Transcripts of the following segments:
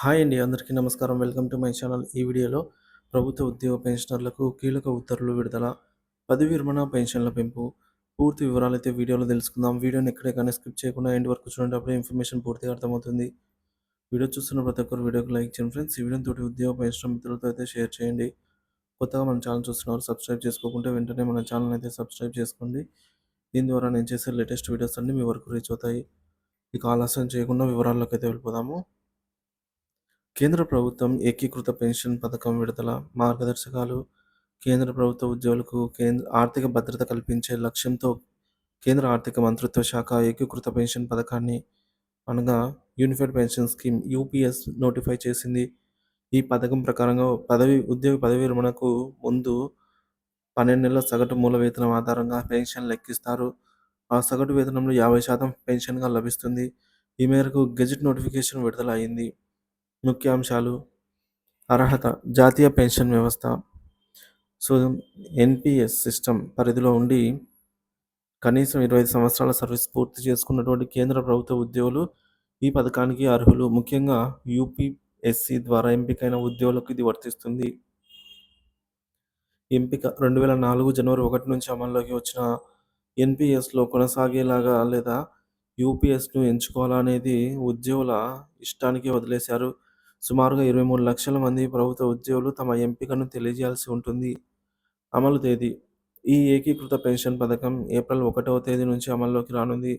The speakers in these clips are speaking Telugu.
హాయ్ అండి అందరికీ నమస్కారం. Welcome to my channel. ఈ వీడియోలో ప్రభుత్వ ఉద్యోగ పెన్షనర్లకు కీలక ఉత్తర్వులు విడుదల పదవి విరమణ పెన్షన్ల పెంపు పూర్తి వివరాలు అయితే వీడియోలో తెలుసుకుందాం. వీడియోని ఎక్కడే కానీ స్కిప్ చేయకుండా ఎండ్ వరకు చూడండి అప్పుడే ఇన్ఫర్మేషన్ పూర్తిగా అర్థమవుతుంది. వీడియో చూస్తున్న ప్రతి ఒక్కరు వీడియోకి లైక్ చేయండి ఫ్రెండ్స్. ఈ వీడియోని తోటి ఉద్యోగ పెన్షన్ మిత్రులతో అయితే షేర్ చేయండి. కొత్తగా మన ఛానల్ చూస్తున్నారు సబ్స్క్రైబ్ చేసుకోకుంటే వెంటనే మన ఛానల్ అయితే సబ్స్క్రైబ్ చేసుకోండి. దీని ద్వారా నేను చేసే లేటెస్ట్ వీడియోస్ అన్ని మీ వరకు రీచ్ అవుతాయి. ఇక ఆలస్యం చేయకుండా వివరాల్లోకి అయితే వెళ్ళిపోదాము. కేంద్ర ప్రభుత్వం ఏకీకృత పెన్షన్ పథకం విడుదల మార్గదర్శకాలు కేంద్ర ప్రభుత్వ ఉద్యోగులకు కేంద్ర ఆర్థిక భద్రత కల్పించే లక్ష్యంతో కేంద్ర ఆర్థిక మంత్రిత్వ శాఖ ఏకీకృత పెన్షన్ పథకాన్ని అనగా unified pension scheme UPS notify చేసింది. ఈ పథకం ప్రకారంగా పదవి ఉద్యోగ పదవి విరమణకు ముందు పన్నెండు నెలల సగటు మూల వేతనం ఆధారంగా పెన్షన్ లెక్కిస్తారు. ఆ సగటు వేతనంలో యాభై శాతం పెన్షన్గా లభిస్తుంది. ఈ మేరకు గెజిట్ నోటిఫికేషన్ విడుదల అయింది ముఖ్యాంశాలు అర్హత జాతీయ పెన్షన్ వ్యవస్థ సో ఎన్పిఎస్ సిస్టమ్ పరిధిలో ఉండి కనీసం ఇరవై ఐదు సంవత్సరాల సర్వీస్ పూర్తి చేసుకున్నటువంటి కేంద్ర ప్రభుత్వ ఉద్యోగులు ఈ పథకానికి అర్హులు. ముఖ్యంగా యూపీఎస్సి ద్వారా ఎంపికైన ఉద్యోగులకు ఇది వర్తిస్తుంది. ఎంపిక రెండు వేల నాలుగు జనవరి ఒకటి నుంచి అమల్లోకి వచ్చిన ఎన్పిఎస్లో కొనసాగేలాగా లేదా యూపీఎస్ను ఎంచుకోవాలనేది ఉద్యోగుల ఇష్టానికి వదిలేశారు. సుమారుగా ఇరవై మూడు లక్షల మంది ప్రభుత్వ ఉద్యోగులు తమ ఎంపికను తెలియజేయాల్సి ఉంటుంది. అమలు తేదీ. ఈ ఏకీకృత పెన్షన్ పథకం ఏప్రిల్ ఒకటవ తేదీ నుంచి అమల్లోకి రానుంది.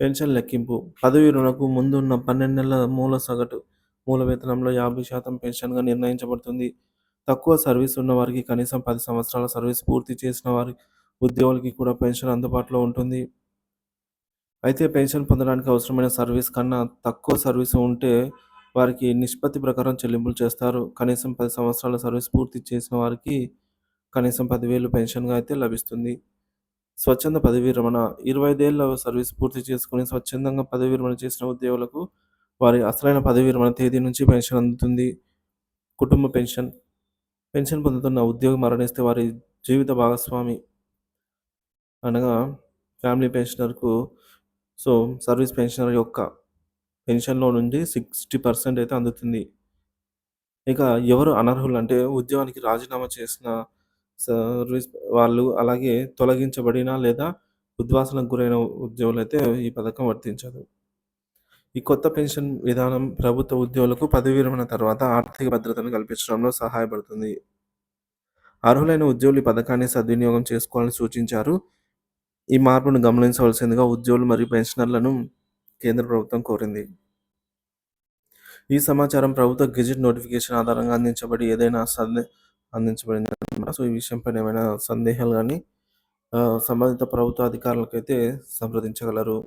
పెన్షన్ లెక్కింపు. పదవి రుణకు ముందున్న పన్నెండు నెలల మూల సగటు మూల వేతనంలో యాభై శాతం పెన్షన్గా నిర్ణయించబడుతుంది. తక్కువ సర్వీస్ ఉన్న వారికి కనీసం పది సంవత్సరాల సర్వీస్ పూర్తి చేసిన వారి ఉద్యోగులకి కూడా పెన్షన్ అందుబాటులో ఉంటుంది. అయితే పెన్షన్ పొందడానికి అవసరమైన సర్వీస్ కన్నా తక్కువ సర్వీస్ ఉంటే వారికి నిష్పత్తి ప్రకారం చెల్లింపులు చేస్తారు. కనీసం పది సంవత్సరాల సర్వీస్ పూర్తి చేసిన వారికి కనీసం పదివేలు పెన్షన్గా అయితే లభిస్తుంది. స్వచ్ఛంద పదవి విరమణ ఇరవై ఐదేళ్ళ సర్వీస్ పూర్తి చేసుకుని స్వచ్ఛందంగా పదవి విరమణ చేసిన ఉద్యోగులకు వారి అసలైన పదవి విరమణ తేదీ నుంచి పెన్షన్ అందుతుంది. కుటుంబ పెన్షన్. పెన్షన్ పొందుతున్న ఉద్యోగి మరణిస్తే వారి జీవిత భాగస్వామి. అనగా ఫ్యామిలీ పెన్షనర్కు సో సర్వీస్ పెన్షనర్ యొక్క పెన్షన్లో నుండి సిక్స్టీ పర్సెంట్ అయితే అందుతుంది. ఇక ఎవరు అనర్హులు? అంటే ఉద్యోగానికి రాజీనామా చేసిన సర్వీస్ వాళ్ళు అలాగే తొలగించబడిన లేదా ఉద్వాసనకు గురైన ఉద్యోగులు అయితే ఈ పథకం వర్తించదు. ఈ కొత్త పెన్షన్ విధానం ప్రభుత్వ ఉద్యోగులకు పదవి విరమణ తర్వాత ఆర్థిక భద్రతను కల్పించడంలో సహాయపడుతుంది. అర్హులైన ఉద్యోగులు ఈ పథకాన్ని సద్వినియోగం చేసుకోవాలని సూచించారు. ఈ మార్పును గమనించవలసిందిగా ఉద్యోగులు మరియు పెన్షనర్లను కేంద్ర ప్రభుత్వం కోరింది. ఈ సమాచారం ప్రభుత్వ గెజిట్ నోటిఫికేషన్ ఆధారంగా అందించబడి ఏదైనా సందే అందించబడింది? సో ఈ విషయంపైన ఏమైనా సందేహాలు కానీ సంబంధిత ప్రభుత్వ అధికారులకైతే సంప్రదించగలరు.